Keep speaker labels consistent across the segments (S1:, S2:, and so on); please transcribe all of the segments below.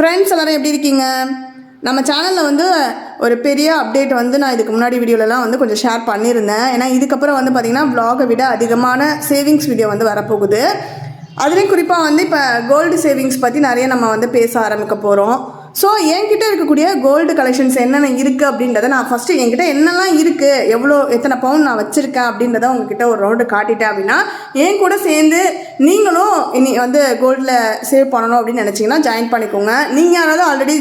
S1: Friends எல்லாரும் எப்படி இருக்கீங்க? நம்ம சேனலில் வந்து ஒரு பெரிய அப்டேட் வந்து நான் இதுக்கு முன்னாடி வீடியோலலாம் வந்து கொஞ்சம் ஷேர் பண்ணியிருந்தேன். ஏன்னா இதுக்கப்புறம் வந்து பார்த்திங்கன்னா வ்ளாகை விட அதிகமான சேவிங்ஸ் வீடியோ வந்து வரப்போகுது. அதுலேயும் குறிப்பாக வந்து இப்போ கோல்டு சேவிங்ஸ் பற்றி நிறைய நம்ம வந்து பேச ஆரம்பிக்க போகிறோம் ஸோ என்கிட்ட இருக்கக்கூடிய கோல்டு கலெக்ஷன்ஸ் என்னென்ன இருக்குது அப்படின்றத நான் ஃபஸ்ட்டு என்கிட்ட என்னெல்லாம் இருக்குது எவ்வளோ எத்தனை பவுன் நான் வச்சுருக்கேன் அப்படின்றத உங்ககிட்ட ஒரு ரவுண்டு காட்டிட்டேன் அப்படின்னா என் கூட சேர்ந்து நீங்களும் இனி வந்து கோல்டில் சேவ் பண்ணணும் அப்படின்னு நினச்சிங்கன்னா ஜாயின் பண்ணிக்கோங்க. நீங்கள் யாராவது ஆல்ரெடி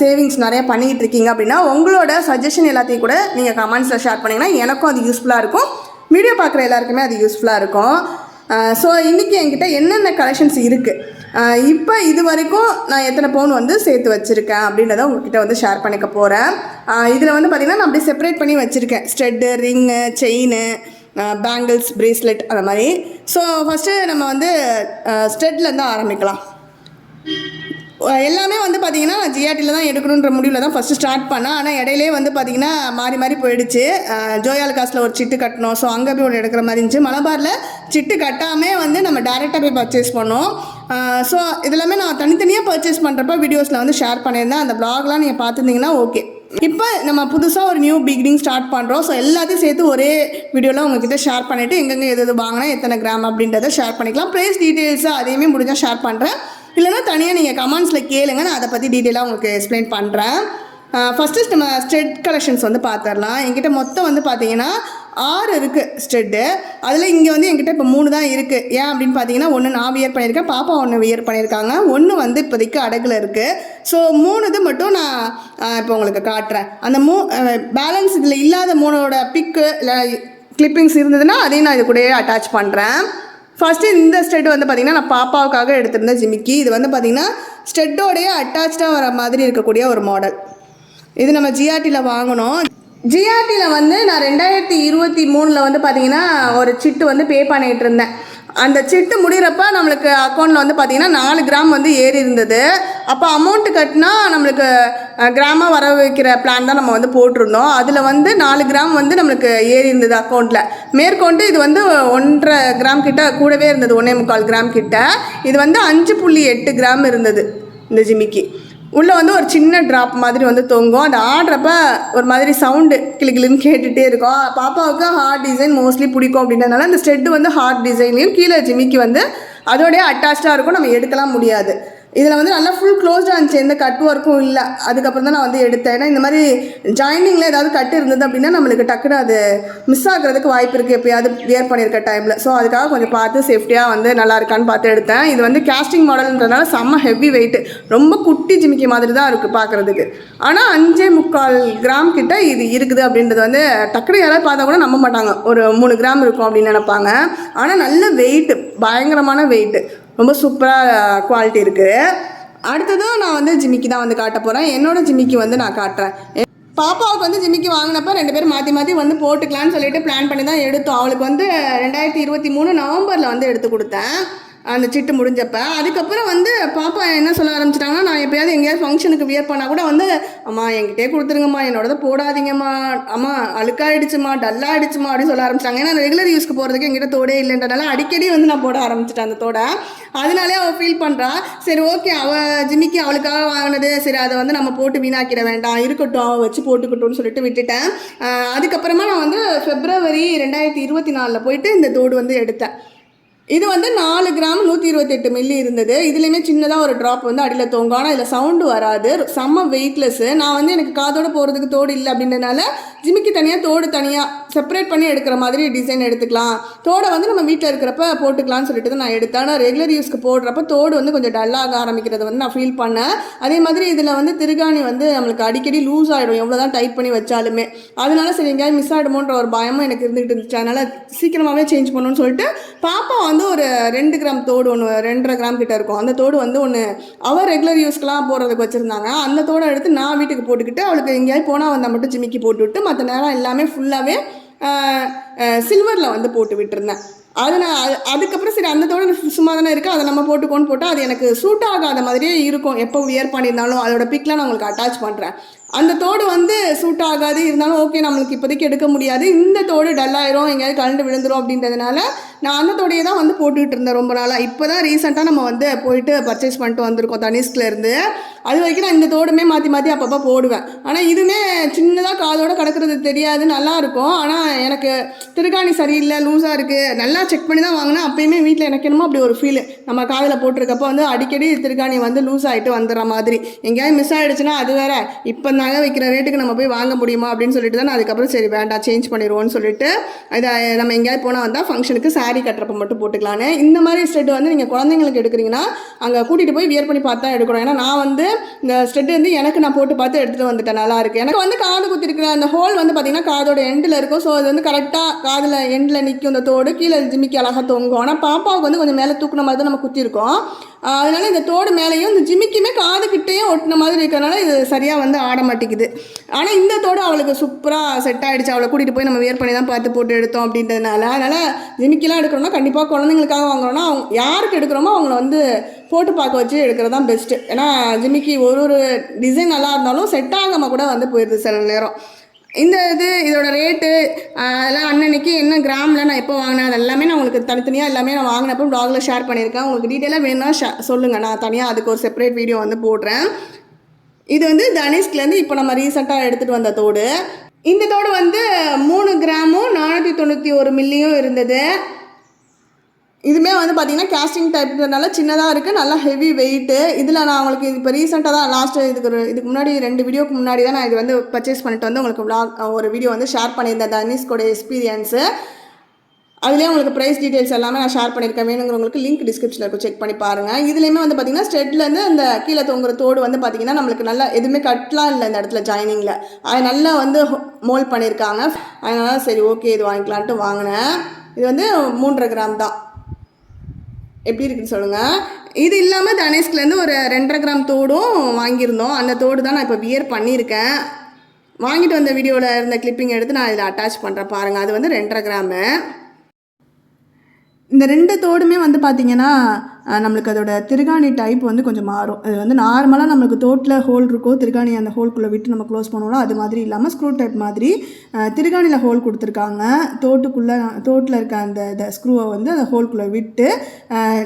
S1: சேவிங்ஸ் நிறையா பண்ணிக்கிட்டு இருக்கீங்க அப்படின்னா உங்களோட சஜஷன் எல்லாத்தையும் கூட நீங்கள் கமெண்ட்ஸில் ஷேர் பண்ணிங்கன்னா எனக்கும் அது யூஸ்ஃபுல்லாக இருக்கும். வீடியோ பார்க்குற எல்லாருக்குமே அது யூஸ்ஃபுல்லாக இருக்கும். ஸோ இன்றைக்கி என்கிட்ட என்னென்ன கலெக்ஷன்ஸ் இருக்குது இப்போ இது வரைக்கும் நான் எத்தனை பவுன் வந்து சேர்த்து வச்சுருக்கேன் அப்படின்றத உங்ககிட்ட வந்து ஷேர் பண்ணிக்க போகிறேன் இதில் வந்து பார்த்திங்கன்னா நான் அப்படியே செப்பரேட் பண்ணி வச்சுருக்கேன். ஸ்ட்ரெட்டு ரிங்கு செயின் பேங்கிள்ஸ் ப்ரேஸ்லெட் அந்த மாதிரி. ஸோ ஃபஸ்ட்டு நம்ம வந்து ஸ்டெட்லேருந்து ஆரம்பிக்கலாம். எல்லாமே வந்து பார்த்தீங்கன்னா நான் ஜிஆர்டியில் தான் எடுக்கணுன்ற முடிவில் தான் ஃபஸ்ட்டு ஸ்டார்ட் பண்ணேன். ஆனால் இடையிலே வந்து பார்த்தீங்கன்னா மாறி மாறி போயிடுச்சு. ஜோயால் காசில் ஒரு சிட்டு கட்டணும் ஸோ அங்கே போய் ஒன்று எடுக்கிற மாதிரி இருந்துச்சு. மலபாரில் சிட்டு கட்டாமல் வந்து நம்ம டேரெக்டாக போய் பர்ச்சேஸ் பண்ணோம். ஸோ இதெல்லாமே நான் தனித்தனியாக பர்ச்சேஸ் பண்ணுறப்ப வீடியோஸில் வந்து ஷேர் பண்ணியிருந்தேன். அந்த ப்ளாக்லாம் நீங்கள் பார்த்துருந்தீங்கன்னா ஓகே இப்போ நம்ம புதுசாக ஒரு நியூ பிகினிங் ஸ்டார்ட் பண்ணுறோம் ஸோ எல்லாத்தையும் சேர்த்து ஒரே வீடியோவில் உங்ககிட்ட ஷேர் பண்ணிவிட்டு எங்கெங்கே எது எது வாங்கினா எத்தனை கிராம் அப்படின்றத ஷேர் பண்ணிக்கலாம். ப்ரைஸ் டீட்டெயில்ஸாக அதையுமே முடிஞ்சால் ஷேர் பண்ணுறேன் இல்லைன்னா தனியாக நீங்கள் கமெண்ட்ஸில் கேளுங்க. நான் அதை பற்றி டீட்டெயிலாக உங்களுக்கு எக்ஸ்பிளைன் பண்ணுறேன் ஃபஸ்ட்டு நம்ம ஸ்ட்ரெட் கலெக்ஷன்ஸ் வந்து பார்த்துடலாம் என்கிட்ட மொத்தம் வந்து பார்த்தீங்கன்னா ஆறு இருக்குது ஸ்ட்ரெட்டு அதில் இங்கே வந்து என்கிட்ட இப்போ மூணு தான் இருக்குது ஏன் அப்படின்னு பார்த்தீங்கன்னா ஒன்று நான் வியர் பண்ணியிருக்கேன் பாப்பா ஒன்று வியர் பண்ணியிருக்காங்க. ஒன்று வந்து இப்போதைக்கு அடகில் இருக்குது ஸோ மூணு இது மட்டும் நான் இப்போ உங்களுக்கு காட்டுறேன். அந்த மூ பேலன்ஸ் இதில் இல்லாத மூணோட பிக்கு இல்லை கிளிப்பிங்ஸ் இருந்ததுன்னா அதையும் நான் இது கூடயே அட்டாச் பண்ணுறேன் ஃபஸ்ட்டு இந்த ஸ்டெட் வந்து பார்த்திங்கன்னா நான் பாப்பாவுக்காக எடுத்திருந்தேன் ஜிமிக்கி. இது வந்து பார்த்திங்கன்னா ஸ்டெட்டோடைய அட்டாச்சாக வர மாதிரி இருக்கக்கூடிய ஒரு மாடல் இது நம்ம ஜிஆர்டியில் வாங்கினோம். ஜிஆர்டியில் வந்து நான் ரெண்டாயிரத்தி இருபத்தி மூணில் வந்து பார்த்திங்கன்னா ஒரு சிட்டு வந்து பே பண்ணிகிட்டு இருந்தேன். அந்த சிட்டு முடிகிறப்ப நம்மளுக்கு அக்கௌண்ட்டில் வந்து பார்த்திங்கன்னா நாலு கிராம் வந்து ஏறி இருந்தது. அப்போ அமௌண்ட்டு கட்டினா நம்மளுக்கு கிராமாக வர வைக்கிற பிளான் தான் நம்ம வந்து போட்டிருந்தோம். அதில் வந்து நாலு கிராம் வந்து நம்மளுக்கு ஏறி இருந்தது அக்கௌண்ட்டில் மேற்கொண்டு இது வந்து ஒன்றரை கிராம் கிட்ட கூடவே இருந்தது ஒன்றே முக்கால் கிராம் கிட்ட. இது வந்து அஞ்சு புள்ளி எட்டு கிராம் இருந்தது இந்த ஜிமிக்கி. உள்ளே வந்து ஒரு சின்ன ட்ராப் மாதிரி வந்து தொங்கும். அது ஆடுறப்ப ஒரு மாதிரி சவுண்டு கிளிகிளின்னு கேட்டுகிட்டே இருக்கும். பாப்பாவுக்கு ஹார்ட் டிசைன் மோஸ்ட்லி பிடிக்கும் அப்படின்றதுனால அந்த ஸ்டெட்டு வந்து ஹார்ட் டிசைன்லையும் கீழே ஜிமிக்கு வந்து அதோடய அட்டாச்சாக இருக்கும். நம்ம எடுக்கலாம் முடியாது. இதில் வந்து நல்லா ஃபுல் க்ளோஸ்டாக இருந்துச்சு. எந்த கட் ஒர்க்கும் இல்லை. அதுக்கப்புறம் தான் நான் வந்து எடுத்தேன். ஏன்னா இந்த மாதிரி ஜாயினிங்கில் ஏதாவது கட்டு இருந்தது அப்படின்னா நம்மளுக்கு டக்குன்னு அது மிஸ் ஆகுறதுக்கு வாய்ப்பு இருக்குது எப்போயாவது வியர் பண்ணியிருக்க டைமில் ஸோ அதுக்காக கொஞ்சம் பார்த்து சேஃப்டியாக வந்து நல்லா இருக்கான்னு பார்த்து எடுத்தேன். இது வந்து கேஸ்டிங் மாடல்ன்றதுனால செம்ம ஹெவி வெயிட் ரொம்ப குட்டி ஜிமிக்கி மாதிரி தான் இருக்குது பார்க்குறதுக்கு. ஆனால் அஞ்சே முக்கால் கிராம் கிட்ட இது இருக்குது அப்படின்றது வந்து டக்குனு யாராவது பார்த்தா கூட நம்ப மாட்டாங்க. ஒரு மூணு கிராம் இருக்கும் அப்படின்னு நினைப்பாங்க. ஆனால் நல்ல வெயிட் பயங்கரமான வெயிட் ரொம்ப சூப்பராக குவாலிட்டி இருக்குது அடுத்ததும் நான் வந்து ஜிமிக்கி தான் வந்து காட்ட போகிறேன் என்னோட ஜிமிக்கி வந்து நான் காட்டுறேன். பாப்பாவுக்கு வந்து ஜிமிக்கி வாங்கினப்ப ரெண்டு பேரும் மாற்றி மாற்றி வந்து போட்டுக்கலான்னு சொல்லிட்டு பிளான் பண்ணி தான் எடுத்தோம். அவளுக்கு வந்து ரெண்டாயிரத்தி இருபத்தி மூணு நவம்பரில் வந்து எடுத்து கொடுத்தேன். அந்த சிட்டு முடிஞ்சப்ப. அதுக்கப்புறம் வந்து பாப்பா என்ன சொல்ல ஆரம்பிச்சிட்டாங்கன்னா நான் எப்பயாவது எங்கேயாவது ஃபங்க்ஷனுக்கு வியர் பண்ணால் கூட வந்து அம்மா என்கிட்டே கொடுத்துருங்கம்மா என்னோடத போடாதீங்கம்மா. அம்மா அழுக்காயிடுச்சுமா டல்லாகிடுச்சுமா அப்படின்னு சொல்ல ஆரம்பிச்சிட்டாங்க. ஏன்னா ரெகுலர் யூஸ்க்கு போகிறதுக்கு எங்கிட்ட தோடே இல்லைன்றனால அடிக்கடி வந்து நான் போட ஆரம்பிச்சிட்டேன் அந்த தோடை. அதனாலே அவள் ஃபீல் பண்ணுறா சரி ஓகே அவள் ஜிமிக்கி அவளுக்காக வாங்கினது. சரி அதை வந்து நம்ம போட்டு வீணாக்கிட வேண்டாம். இருக்கட்டும் அவள் வச்சு போட்டுக்கட்டும்னு சொல்லிட்டு விட்டுட்டேன். அதுக்கப்புறமா நான் வந்து ஃபெப்ரவரி ரெண்டாயிரத்தி இருபத்தி நாலில் போயிட்டு இந்த தோடு வந்து எடுத்தேன். இது வந்து நாலு கிராம் நூற்றி இருபத்தெட்டு மில்லி இருந்தது. இதுலேயுமே சின்னதாக ஒரு ட்ராப் வந்து அடியில் தோங்கும். ஆனால் இதில் சவுண்டு வராது. செம்ம வெயிட்லெஸ்ஸு நான் வந்து எனக்கு காதோடு போகிறதுக்கு தோடு இல்லை அப்படின்றனால ஜிமிக்கி தனியாக தோடு தனியாக செப்பரேட் பண்ணி எடுக்கிற மாதிரி டிசைன் எடுத்துக்கலாம். தோடை வந்து நம்ம வீட்டில் இருக்கிறப்ப போட்டுக்கலாம்னு சொல்லிட்டு தான் நான் எடுத்தேன். ஆனால் ரெகுலர் யூஸ்க்கு போடுறப்ப தோடு வந்து கொஞ்சம் டல்லாக ஆரம்பிக்கிறது வந்து நான் ஃபீல் பண்ணேன். அதே மாதிரி இதில் வந்து திருகாணி வந்து நம்மளுக்கு அடிக்கடி லூஸ் ஆகிடும் எவ்வளோ தான் டைட் பண்ணி வச்சாலுமே. அதனால சரி எங்கேயாவது மிஸ் ஆகிடுமோன்ற ஒரு பயமும் எனக்கு இருந்துகிட்டு இருந்துச்சு. அதனால் சீக்கிரமாகவே சேஞ்ச் பண்ணணும்னு சொல்லிட்டு பாப்பா வந்து ஒரு ரெண்டு கிராம் தோடு ஒன்று ரெண்டரை கிராம் கிட்ட இருக்கும். அந்த தோடு வந்து ஒன்று அவள் ரெகுலர் யூஸ்க்கெலாம் போடுறதுக்கு வச்சுருந்தாங்க. அந்த தோடை எடுத்து நான் வீட்டுக்கு போட்டுக்கிட்டு அவளுக்கு எங்கேயாவது போனால் வந்தால் மட்டும் ஜிமிக்கி போட்டுவிட்டு மற்ற நேரம் எல்லாமே ஃபுல்லாகவே சில்வரில் வந்து போட்டு விட்டுருந்தேன். அது நான் அது- அதுக்கப்புறம் சரி அந்த தோடு சும்மா தானே இருக்குது அதை நம்ம போட்டுக்கோன்னு போட்டால் அது எனக்கு சூட் ஆகாத மாதிரியே இருக்கும். எப்போ வியர் பண்ணியிருந்தாலும் அதோட பிக்லாம் நான் உங்களுக்கு அட்டாச் பண்ணுறேன் அந்த தோடு வந்து சூட் ஆகாது இருந்தாலும் ஓகே நம்மளுக்கு இப்போதைக்கு எடுக்க முடியாது. இந்த தோடு டல்லாயிரும் எங்கேயாவது கலண்டு விழுந்துரும் அப்படின்றதுனால நான் அந்த தான் வந்து போட்டுக்கிட்டு இருந்தேன் ரொம்ப நாளாக இப்போ தான் ரீசெண்டாக நம்ம வந்து போயிட்டு பர்ச்சேஸ் பண்ணிட்டு வந்திருக்கோம் தனிஷ்கில் இருந்து. அது வரைக்கும் நான் இந்த தோடுமே மாற்றி மாற்றி அப்பப்போ போடுவேன். ஆனால் இதுவுமே சின்னதாக காதோட கிடக்கிறது தெரியாது நல்லா இருக்கும். ஆனால் எனக்கு திருகாணி சரியில்லை லூஸாக இருக்குது நல்லா செக் பண்ணி தான் வாங்கினேன். அப்பயுமே வீட்டில் எனக்கு என்னமோ அப்படி ஒரு ஃபீல் நம்ம காதில் போட்டிருக்கப்போ வந்து அடிக்கடி திருகாணி வந்து லூஸ் ஆகிட்டு வந்துடுற மாதிரி. எங்கேயாவது மிஸ் ஆகிடுச்சுன்னா அது வேற. இப்போ நகை வைக்கிற ரேட்டுக்கு நம்ம போய் வாங்க முடியுமா அப்படின்னு சொல்லிட்டு தான் நான் அதுக்கப்புறம் சரி வேண்டாம் சேஞ்ச் பண்ணிடுவோம்னு சொல்லிட்டு இதை நம்ம எங்கேயாவது போனால் வந்தால் ஃபங்க்ஷனுக்கு சாரி கட்டுறப்ப மட்டும் போட்டுக்கலான்னு. இந்த மாதிரி ஸ்டெட் வந்து நீங்கள் குழந்தைங்களுக்கு எடுக்கிறீங்கன்னா அங்கே கூட்டிகிட்டு போய் வியர் பண்ணி பார்த்து தான் எடுக்கணும். ஏன்னா நான் வந்து இந்த ஸ்டெட் வந்து எனக்கு நான் போட்டு பார்த்து எடுத்துகிட்டு வந்துட்டேன். நல்லா இருக்குது எனக்கு வந்து காது குத்திருக்கிற அந்த ஹோல் வந்து பார்த்தீங்கன்னா காதோட எண்டில் இருக்கும். ஸோ அது வந்து கரெக்டாக காதில் எண்டில் நிற்கும் இந்த தோடு கீழே ஜிமிக்கி அழகாக தொங்கும். ஆனால் பாப்பாவுக்கு வந்து கொஞ்சம் மேலே தூக்குன மாதிரி தான் நம்ம குத்திருக்கோம். அதனால இந்த தோடு மேலேயும் இந்த ஜிமிக்குமே காது கிட்டேயும் ஒட்டின மாதிரி இருக்கிறனால இது சரியாக வந்து ஆட மாட்டேங்குது. ஆனால் இந்த தோடு அவளுக்கு சூப்பராக செட் ஆகிடுச்சு அவளை கூட்டிகிட்டு போய் நம்ம வியர் பண்ணி தான் பார்த்து போட்டு எடுத்தோம் அப்படின்றதுனால. அதனால் ஜிமிக்கிலாம் எடுக்கிறோம்னா கண்டிப்பாக குழந்தைங்களுக்காக வாங்குறோம்னா அவங்க யாருக்கு எடுக்கிறோமோ அவங்கள வந்து போட்டு பார்க்க வச்சு எடுக்கிறது தான் பெஸ்ட்டு ஏன்னா ஜிமிக்கி ஒரு ஒரு டிசைன் நல்லா இருந்தாலும் செட் ஆகாமல் கூட வந்து போயிடுது சில நேரம். இந்த இது இதோட ரேட்டு அதெல்லாம் அன்னன்னைக்கு என்ன கிராமில் நான் எப்போ வாங்கினேன் அது எல்லாமே நான் உங்களுக்கு தனித்தனியாக எல்லாமே நான் வாங்கினப்போ ப்ளாகில் ஷேர் பண்ணியிருக்கேன். உங்களுக்கு டீட்டெயிலாக வேணும்னா ஷே சொல்லுங்கள் நான் தனியாக அதுக்கு ஒரு செப்பரேட் வீடியோ வந்து போடுறேன். இது வந்து தனிஷ்க்லேருந்து இப்போ நம்ம ரீசெண்டாக எடுத்துகிட்டு வந்த தோடு. இந்த தோடு வந்து மூணு கிராமும் நானூற்றி தொண்ணூற்றி ஒரு மில்லியும் இருந்தது. இதுவுமே வந்து பார்த்திங்கன்னா கேஸ்டிங் டைப்னால சின்னதாக இருக்குது நல்லா ஹெவி வெயிட்டு இதில் நான் உங்களுக்கு இப்போ ரீசெண்டாக தான் லாஸ்ட்டு இதுக்கு ஒரு இதுக்கு முன்னாடி ரெண்டு வீடியோக்கு முன்னாடி தான் நான் இது வந்து பர்ச்சேஸ் பண்ணிட்டு வந்து உங்களுக்கு விளாக் ஒரு வீடியோ வந்து ஷேர் பண்ணியிருந்தேன். தனிஷ்கோட எக்ஸ்பீரியன்ஸு அதுலேயே உங்களுக்கு ப்ரைஸ் டீட்டெயில்ஸ் எல்லாமே நான் ஷேர் பண்ணியிருக்கேன். வேணுங்கிறவங்களுக்கு லிங்க் டிஸ்கிரிப்ஷனில் இருக்கும் செக் பண்ணி பாருங்கள் இதுலேயுமே வந்து பார்த்தீங்கன்னா ஸ்டெட்லேருந்து அந்த கீழே தொங்குற தோடு வந்து பார்த்திங்கன்னா நம்மளுக்கு நல்லா எதுவுமே கட்லாம் இல்லை இந்த இடத்துல ஜாயினிங்கில் அது நல்லா வந்து மோல்ட் பண்ணியிருக்காங்க. அதனால சரி ஓகே இது வாங்கிக்கலான்ட்டு வாங்கினேன். இது வந்து மூன்றரை கிராம் தான். எப்படி இருக்குன்னு சொல்லுங்கள் இது இல்லாமல் தனேஷ்குலேருந்து ஒரு ரெண்டரை கிராம் தோடும் வாங்கியிருந்தோம். அந்த தோடு தான் நான் இப்போ வியர் பண்ணியிருக்கேன். வாங்கிட்டு வந்த வீடியோவில் இருந்த கிளிப்பிங் எடுத்து நான் இதில் அட்டாச் பண்ணுறேன் பாருங்கள் அது வந்து ரெண்டரை கிராமு. இந்த ரெண்டு தோடுமே வந்து பார்த்திங்கன்னா நம்மளுக்கு அதோட திருகாணி டைப் வந்து கொஞ்சம் மாறும். அது வந்து நார்மலாக நம்மளுக்கு தோட்டில் ஹோல் இருக்கோ திருகாணி அந்த ஹோல்குள்ளே விட்டு நம்ம க்ளோஸ் பண்ணுவோம்ல அது மாதிரி இல்லாமல் ஸ்க்ரூ டைப் மாதிரி திருகாணியில் ஹோல் கொடுத்துருக்காங்க. தோட்டுக்குள்ளே தோட்டில் இருக்க அந்த இதை ஸ்க்ரூவை வந்து அந்த ஹோல்குள்ளே விட்டு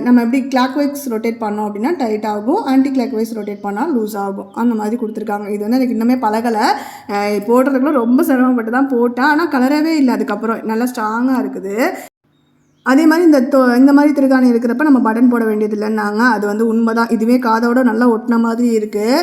S1: நம்ம எப்படி கிளாக் வைஸ் ரொட்டேட் பண்ணோம் அப்படின்னா டைட் ஆகும். ஆன்டி கிளாக் வைஸ் ரொட்டேட் பண்ணால் லூஸ் ஆகும். அந்த மாதிரி கொடுத்துருக்காங்க. இது வந்து எனக்கு இன்னுமே பழகலை. போடுறதுக்குள்ளே போடுறதுக்குள்ள ரொம்ப சிரமப்பட்டு தான் போட்டேன் ஆனால் கலரவே இல்லை. அதுக்கப்புறம் நல்லா ஸ்ட்ராங்காக இருக்குது. அதே மாதிரி இந்த தோ இந்த மாதிரி திருகாணி இருக்கிறப்ப நம்ம பட்டன் போட வேண்டியது இல்லைன்னாங்க அது வந்து உண்மை தான் இதுவே காதோட நல்லா ஒட்டின மாதிரி இருக்குது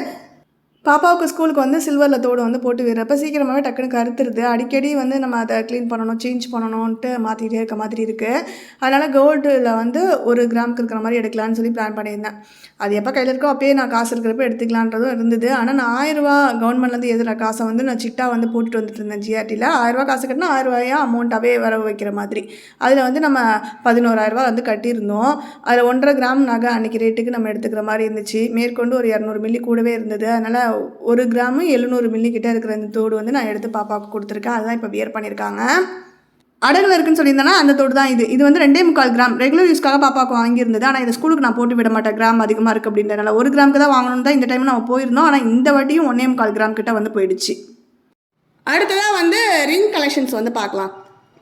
S1: பாப்பாவுக்கு ஸ்கூலுக்கு வந்து சில்வரில் தோடு வந்து போட்டு விடுறப்ப சீக்கிரமாகவே டக்குன்னு கருத்துருது. அடிக்கடி வந்து நம்ம அதை க்ளீன் பண்ணணும் சேஞ்ச் பண்ணணும்ன்ட்டு மாற்றிட்டே இருக்க மாதிரி இருக்குது அதனால் கோல்டில் வந்து ஒரு கிராமுக்கு இருக்கிற மாதிரி எடுக்கலான்னு சொல்லி பிளான் பண்ணியிருந்தேன். அது எப்போ கையில் இருக்கோ அப்பயே நான் காசு இருக்கிறப்ப எடுத்துக்கலான்றதும் இருந்தது. ஆனால் நான் ஆயிரரூவா கவர்மெண்ட்லேருந்து எதிர காசை வந்து நான் சிட்டா வந்து போட்டுட்டு வந்துட்டு இருந்தேன் ஜிஆர்டியில் ஆயிரரூவா காசு கட்டினா ஆயிரரூவாயா அமௌண்ட்டாகவே வர வைக்கிற மாதிரி. அதில் வந்து நம்ம பதினோராயிரரூவா வந்து கட்டியிருந்தோம். அதில் ஒன்றரை கிராம் நகை அன்றைக்கி ரேட்டுக்கு நம்ம எடுத்துக்கிற மாதிரி இருந்துச்சு. மேற்கொண்டு ஒரு இரநூறு மில்லி கூடவே இருந்தது. அதனால் ஒரு கிராமு எழுநூறு மில்லி இருக்கிற இந்த தோடு வந்து நான் எடுத்து பாப்பாவுக்கு கொடுத்துருக்கேன். அதுதான் இப்போ வியர் பண்ணியிருக்காங்க. அடகுல இருக்குன்னு சொல்லியிருந்தேன்னா அந்த தோடு தான் இது. இது வந்து ரெண்டே முக்கால் கிராம். ரெகுலர் யூஸ்க்காக பாப்பாவுக்கு வாங்கியிருந்தது. ஆனால் இந்த ஸ்கூலுக்கு நான் போட்டு விட மாட்டேன். கிராம் அதிகமாக இருக்குது அப்படின்றனால ஒரு கிராமுக்கு தான் வாங்கணும் தான் இந்த டைம் நம்ம போயிருந்தோம். ஆனால் இந்த வாட்டியும் ஒன்னே முக்கால் கிராம் கிட்ட வந்து போயிடுச்சு. அடுத்ததாக வந்து ரிங் கலெக்ஷன்ஸ் வந்து பார்க்கலாம்.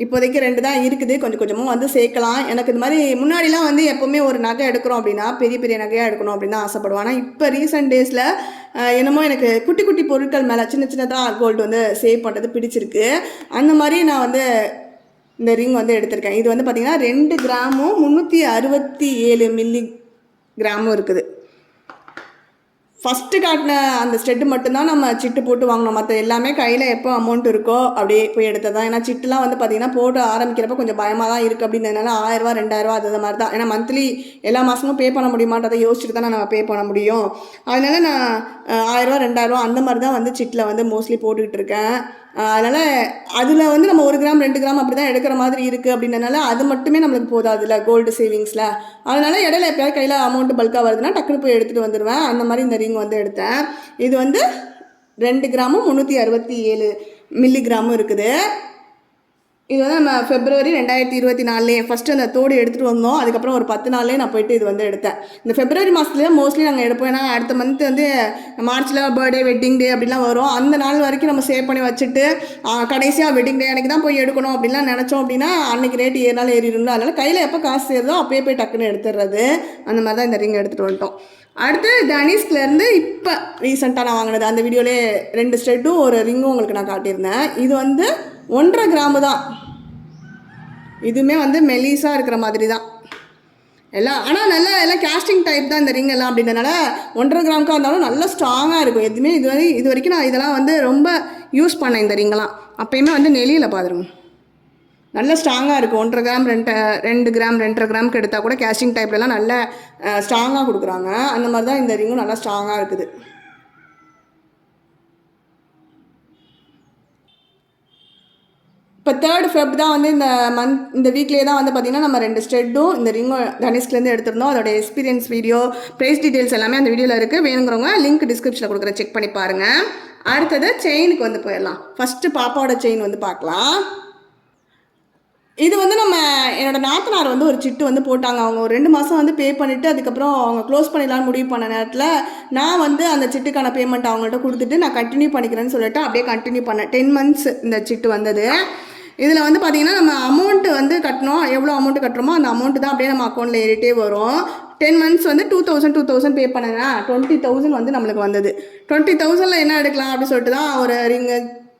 S1: இப்போதைக்கு ரெண்டு தான் இருக்குது. கொஞ்சம் கொஞ்சமாக வந்து சேர்க்கலாம். எனக்கு இந்த மாதிரி முன்னாடிலாம் வந்து எப்போவுமே ஒரு நகை எடுக்கிறோம் அப்படின்னா பெரிய பெரிய நகையாக எடுக்கணும் அப்படின்னு தான் ஆசைப்படுவேன். ஆனால் இப்போ ரீசெண்ட் டேஸில் என்னமோ எனக்கு குட்டி குட்டி பொருட்கள் மேலே சின்ன சின்னதாக கோல்டு வந்து சேவ் பண்ணுறது பிடிச்சிருக்கு. அந்த மாதிரி நான் வந்து இந்த ரிங் வந்து எடுத்திருக்கேன். இது வந்து பார்த்திங்கன்னா ரெண்டு கிராமும் முந்நூற்றி அறுபத்தி ஏழு மில்லி கிராமும் இருக்குது. ஃபஸ்ட்டு காட்டின அந்த ஸ்டெட்டு மட்டும்தான் நம்ம சிட்டு போட்டு வாங்கினோம் மற்ற எல்லாமே கையில் எப்போ அமௌண்ட் இருக்கோ அப்படியே போய் எடுத்ததான் ஏன்னா சிட்டுலாம் வந்து பார்த்திங்கன்னா போட்டு ஆரம்பிக்கிறப்ப கொஞ்சம் பயமாக தான் இருக்குது அப்படின்றதுனால ஆயிரரூவா ரெண்டாயிரரூவா அது மாதிரி தான் ஏன்னா மந்த்லி எல்லா மாதமும் பே பண்ண முடியுமான்றதை யோசிச்சுட்டு தான் நம்ம பே பண்ண முடியும். அதனால நான் ஆயிரரூவா ரெண்டாயிரரூவா அந்த மாதிரி தான் வந்து சிட்டில் வந்து மோஸ்ட்லி போட்டுக்கிட்டு இருக்கேன். அதனால் அதில் வந்து நம்ம ஒரு கிராம் ரெண்டு கிராம் அப்படி தான் எடுக்கிற மாதிரி இருக்குது அப்படின்றனால அது மட்டுமே நம்மளுக்கு போதாதுல கோல்டு சேவிங்ஸில் அதனால் இடையில எப்பயாவது கையில் அமௌண்ட்டு பல்காக வருதுன்னா டக்குனு போய் எடுத்துகிட்டு வந்துடுவேன் அந்த மாதிரி இந்த ரிங் வந்து எடுத்தேன். இது வந்து ரெண்டு கிராமும் முந்நூற்றி அறுபத்தி ஏழு மில்லி கிராமும் இருக்குது. இது வந்து நம்ம ஃபெப்ரவரி ரெண்டாயிரத்தி இருபத்தி நாலுலேயே ஃபஸ்ட்டு அந்த தோடு எடுத்துகிட்டு வந்தோம். அதுக்கப்புறம் ஒரு பத்து நாள்லேயே நான் போயிட்டு இது வந்து எடுத்தேன். இந்த ஃபெப்ரவரி மாதத்துலேயே மோஸ்ட்லி நாங்கள் எடுப்போம். ஏன்னா அடுத்த மந்த் வந்து மார்ச்சில் பர்த்டே வெட்டிங் டே அப்படிலாம் வரும். அந்த நாள் வரைக்கும் நம்ம சேவ் பண்ணி வச்சுட்டு கடைசியாக வெட்டிங் டே அன்றைக்கி தான் போய் எடுக்கணும் அப்படின்லாம் நினச்சோம் அப்படின்னா அன்றைக்கி ரேட்டு ஏறினாலும் ஏறிடும் அதனால் கையில் எப்போ காசு சேருதோ அப்போயே போய் டக்குன்னு எடுத்துடுறது அந்த மாதிரி தான் இந்த ரிங் எடுத்துகிட்டு வந்துட்டோம். அடுத்து தனிஷ்லேருந்து இப்போ ரீசெண்டாக நான் வாங்கினது. அந்த வீடியோலே ரெண்டு ஸ்டெட்டும் ஒரு ரிங்கும் உங்களுக்கு நான் காட்டியிருந்தேன். இது வந்து ஒன்றரை கிராமு தான். இதுவுமே வந்து மெலிசாக இருக்கிற மாதிரி தான். எல்லாம் ஆனால் நல்லா எல்லாம் கேஸ்டிங் டைப் தான் இந்த ரிங் எல்லாம் அப்படின்றனால ஒன்றரை கிராமுக்காக இருந்தாலும் நல்லா ஸ்ட்ராங்காக இருக்கும். எதுவுமே இது வரை இது வரைக்கும் நான் இதெல்லாம் வந்து ரொம்ப யூஸ் பண்ணேன் இந்த ரிங்கெல்லாம் அப்பயுமே வந்து நெளியில் பார்த்துருங்க நல்ல ஸ்ட்ராங்காக இருக்கும். ஒன்றரை கிராம் ரெண்டு ரெண்டு கிராம் ரெண்டரை கிராமுக்கு எடுத்தால் கூட கேஸ்டிங் டைப்லலாம் நல்ல ஸ்ட்ராங்காக கொடுக்குறாங்க. அந்த மாதிரி தான் இந்த ரிங்கும் நல்லா ஸ்ட்ராங்காக இருக்குது. இப்போ தேர்ட் ஃபெப் தான் வந்து இந்த மந்த் இந்த வீக்லேயே தான் வந்து பார்த்திங்கன்னா நம்ம ரெண்டு ஸ்டெட்டும் இந்த ரிங்கும் தனிஷ்லேருந்து எடுத்திருந்தோம். அதோட எக்ஸ்பீரியன்ஸ் வீடியோ ப்ரைஸ் டீட்டெயில்ஸ் எல்லாமே அந்த வீடியோவில் இருக்குது வேணுங்கிறவங்க லிங்க் டிஸ்கிரிப்ஷனில் கொடுக்குற செக் பண்ணி பாருங்கள் அடுத்தது செயினுக்கு வந்து போயிடலாம். ஃபஸ்ட்டு பாப்பாவோட செயின் வந்து பார்க்கலாம். இது வந்து நம்ம என்னோட நாத்தனார் வந்து ஒரு சிட்டு வந்து போட்டாங்க. அவங்க ஒரு ரெண்டு மாதம் வந்து பே பண்ணிவிட்டு அதுக்கப்புறம் அவங்க க்ளோஸ் பண்ணிடலாம்னு முடிவு பண்ண நேரத்தில் நான் வந்து அந்த சிட்டுக்கான பேமெண்ட் அவங்கள்ட்ட கொடுத்துட்டு நான் கண்டினியூ பண்ணிக்கிறேன்னு சொல்லிட்டு அப்படியே கண்டினியூ பண்ணேன். டென் மந்த்ஸ் இந்த சிட்டு வந்தது. இதில் வந்து பார்த்திங்கன்னா நம்ம அமௌண்ட்டு வந்து கட்டணும். எவ்வளோ அமௌண்ட் கட்டுறோமோ அந்த அமௌண்ட்டு தான் அப்படியே நம்ம அக்கௌண்ட்டில் ஏறிட்டே வரும். டென் மந்த்ஸ் வந்து two thousand two thousand pay பண்ணேன்னா டுவெண்ட்டி தௌசண்ட் வந்து நம்மளுக்கு வந்தது. டுவெண்ட்டி தௌசண்டில் என்ன எடுக்கலாம் அப்படின்னு சொல்லிட்டு தான் ஒரு ரிங்கு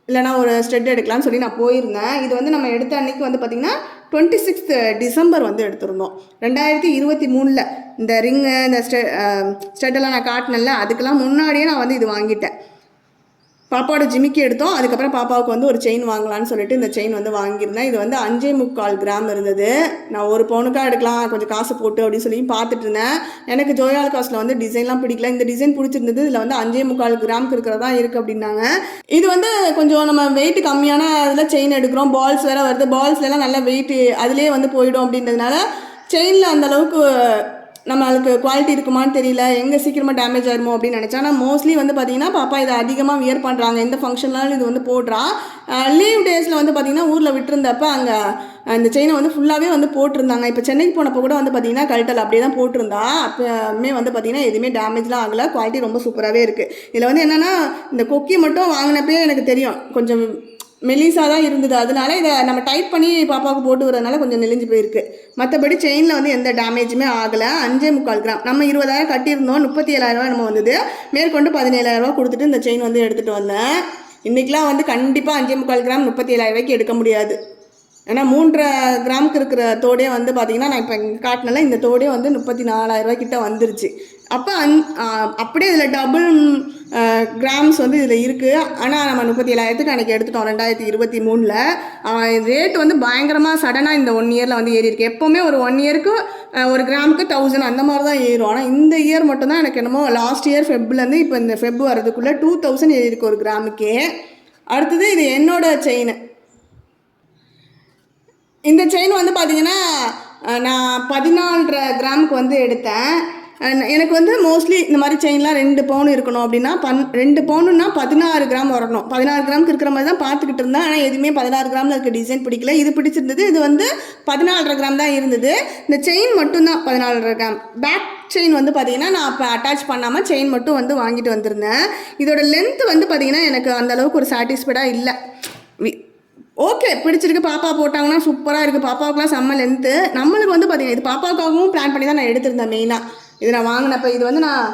S1: இல்லைனா ஒரு ஸ்டெட் எடுக்கலாம்னு சொல்லி நான் போயிருந்தேன். இது வந்து நம்ம எடுத்த அன்னைக்கு வந்து பார்த்திங்கன்னா டுவெண்ட்டி சிக்ஸ்த் டிசம்பர் வந்து எடுத்திருந்தோம். ரெண்டாயிரத்தி இருபத்தி மூணில் இந்த ரிங்கு இந்த ஸ்டெ ஸ்டெட்டெல்லாம் நான் காட்டினேன்ல அதுக்கெல்லாம் முன்னாடியே நான் வந்து இது வாங்கிட்டேன். பாப்பாவோட ஜிமிக்கி எடுத்தோம். அதுக்கப்புறம் பாப்பாவுக்கு வந்து ஒரு செயின் வாங்கலாம்னு சொல்லிட்டு இந்த செயின் வந்து வாங்கியிருந்தேன். இது வந்து அஞ்சே முக்கால் கிராம் இருந்தது. நான் ஒரு பவுனுக்காக எடுக்கலாம் கொஞ்சம் காசு போட்டு அப்படின்னு சொல்லி பார்த்துட்டு இருந்தேன். எனக்கு ஜோயால் காஸ்ட்டில் வந்து டிசைன்லாம் பிடிக்கல. இந்த டிசைன் பிடிச்சிருந்தது இதில் வந்து அஞ்சே முக்கால் கிராம்க்கு இருக்கிறதா இருக்குது அப்படின்னாங்க. இது வந்து கொஞ்சம் நம்ம வெயிட் கம்மியான அதில் செயின் எடுக்கிறோம். பால்ஸ் வேறு வருது. பால்ஸ்லாம் நல்லா வெயிட் அதுலேயே வந்து போயிடும் அப்படின்றதுனால செயினில் அந்த அளவுக்கு நம்மளுக்கு குவாலிட்டி இருக்குமான்னு தெரியல. எங்கே சீக்கிரமாக டேமேஜ் ஆயிருமோ அப்படின்னு நினச்சா ஆனால் மோஸ்ட்லி வந்து பார்த்தீங்கன்னா பாப்பா இதை அதிகமாக வியர் பண்ணுறாங்க எந்த ஃபங்க்ஷன்னாலும் இது வந்து போடுறா. லீவ் டேஸில் வந்து பார்த்தீங்கன்னா ஊரில் விட்டுருந்தப்ப அங்கே அந்த செயினை வந்து ஃபுல்லாகவே வந்து போட்டிருந்தாங்க. இப்போ சென்னைக்கு போனப்போ கூட வந்து பார்த்தீங்கன்னா கழட்டல் அப்படியே தான் போட்டிருந்தா. அப்போமே வந்து பார்த்தீங்கன்னா எதுவுமே டேமேஜ்லாம் ஆகலை. குவாலிட்டி ரொம்ப சூப்பராகவே இருக்குது இதில் வந்து என்னென்னா இந்த கொக்கி மட்டும் வாங்கினப்பே எனக்கு தெரியும். கொஞ்சம் மெலிசாக தான் இருந்தது. அதனால இதை நம்ம டைட் பண்ணி பாப்பாவுக்கு போட்டு வரதுனால கொஞ்சம் நெளிஞ்சு போயிருக்கு. மற்றபடி செயினில் வந்து எந்த டேமேஜுமே ஆகலை. அஞ்சே முக்கால் கிராம் நம்ம இருபதாயிரம் கட்டியிருந்தோம். முப்பத்தி ஏழாயிரரூவா நம்ம வந்தது. மேற்கொண்டு பதினேழாயிரரூவா கொடுத்துட்டு இந்த செயின் வந்து எடுத்துகிட்டு வந்தேன். இன்றைக்கெலாம் வந்து கண்டிப்பாக அஞ்சே முக்கால் கிராம் முப்பத்தி ஏழாயிரரூவாய்க்கு எடுக்க முடியாது. ஏன்னா மூன்றரை கிராமுக்கு இருக்கிற தோடே வந்து பார்த்தீங்கன்னா நான் இப்போ காட்டினால இந்த தோடே வந்து முப்பத்தி நாலாயிரரூவா கிட்ட வந்துருச்சு. அப்போ அந் அப்படியே இதில் டபுள் கிராம்ஸ் வந்து இதில் இருக்குது ஆனால் நம்ம முப்பத்தி ஏழாயிரத்துக்கு அன்றைக்கி எடுத்துட்டோம் ரெண்டாயிரத்தி இருபத்தி மூணில். ரேட் வந்து பயங்கரமாக சடனாக இந்த ஒன் இயரில் வந்து ஏறி இருக்கு எப்போவுமே ஒரு ஒன் இயருக்கு ஒரு கிராமுக்கு தௌசண்ட் அந்த மாதிரி தான் ஏறும். ஆனால் இந்த இயர் மட்டும்தான் எனக்கு என்னமோ லாஸ்ட் இயர் ஃபெப்லேருந்து இப்போ இந்த ஃபெப் வரதுக்குள்ளே டூ தௌசண்ட் ஏறி இருக்கு ஒரு கிராமுக்கே அடுத்தது இது என்னோட செயின் இந்த செயின் வந்து பார்த்தீங்கன்னா நான் பதினாலரை கிராமுக்கு வந்து எடுத்தேன். எனக்கு வந்து மோஸ்ட்லி இந்த மாதிரி செயின்லாம் ரெண்டு பவுன் இருக்கணும் அப்படின்னா பன் ரெண்டு பவுனுன்னா பதினாறு கிராம் வரணும். பதினாறு கிராமுக்கு இருக்கிற மாதிரி தான் பார்த்துக்கிட்டு இருந்தேன். ஆனால் எதுவுமே பதினாறு கிராமில் இருக்க டிசைன் பிடிக்கல. இது பிடிச்சிருந்தது. இது வந்து பதினாலரை கிராம் தான் இருந்தது. இந்த செயின் மட்டும்தான் பதினாலரை கிராம் பேக் செயின் வந்து பார்த்தீங்கன்னா நான் அப்போ அட்டாச் பண்ணாமல் செயின் மட்டும் வந்து வாங்கிட்டு வந்திருந்தேன். இதோட லென்த் வந்து பார்த்தீங்கன்னா எனக்கு அந்தளவுக்கு ஒரு சாட்டிஸ்ஃபைடாக இல்லை. ஓகே பிடிச்சிருக்கு. பாப்பா போட்டாங்கன்னா சூப்பராக இருக்குது பாப்பாவுக்குலாம் செம்ம லென்த்து நம்மளுக்கு வந்து பார்த்தீங்கன்னா இது பாப்பாவுக்காகவும் பிளான் பண்ணி தான் நான் எடுத்திருந்தேன் மெயினாக இது நான் வாங்கினப்ப இது வந்து நான்